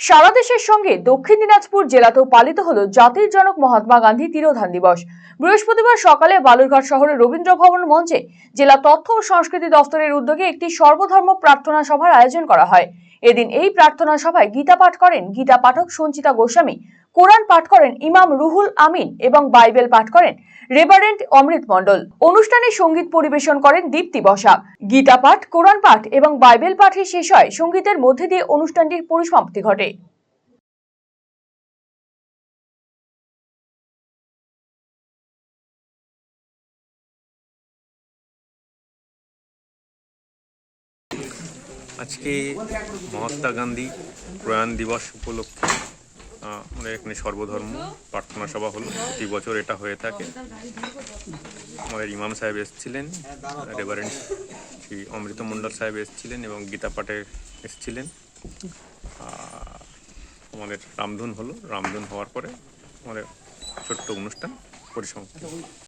সারা দেশের সঙ্গে দক্ষিণ দিনাজপুর জেলাতেও পালিত হল জাতির জনক মহাত্মা গান্ধী তিরোধান দিবস। বৃহস্পতিবার সকালে বালুরঘাট শহরের রবীন্দ্র ভবন মঞ্চে জেলা তথ্য ও সংস্কৃতি দফতরের উদ্যোগে একটি সর্বধর্ম প্রার্থনা সভার আয়োজন করা হয়। এদিন এই প্রার্থনা সভায় গীতা পাঠ করেন গীতা পাঠক সঞ্চিতা গোস্বামী, কোরআন পাঠ করেন ইমাম রুহুল আমিন এবং বাইবেল পাঠ করেন রেভারেন্ট অমৃত মণ্ডল। অনুষ্ঠানে সংগীত পরিবেশন করেন দীপ্তি বসা। গীতা পাঠ, কোরআন পাঠ এবং বাইবেল পাঠে শেষ হয় সঙ্গীতের মধ্যে দিয়ে অনুষ্ঠানটির পরিসমাপ্তি ঘটে। আজকে মহাত্মা গান্ধী প্রয়াণ দিবস উপলক্ষে আমাদের এখানে সর্বধর্ম প্রার্থনা সভা হলো। প্রতি বছর এটা হয়ে থাকে। আমাদের ইমাম সাহেব এসেছিলেন রেভারেন্ট শ্রী অমৃত মণ্ডল সাহেব এসেছিলেন এবং গীতা পাঠে এসেছিলেন। আমাদের রামধুন হলো। রামধুন হওয়ার পরে আমাদের ছোট্ট অনুষ্ঠান পরিসমাপ্তি।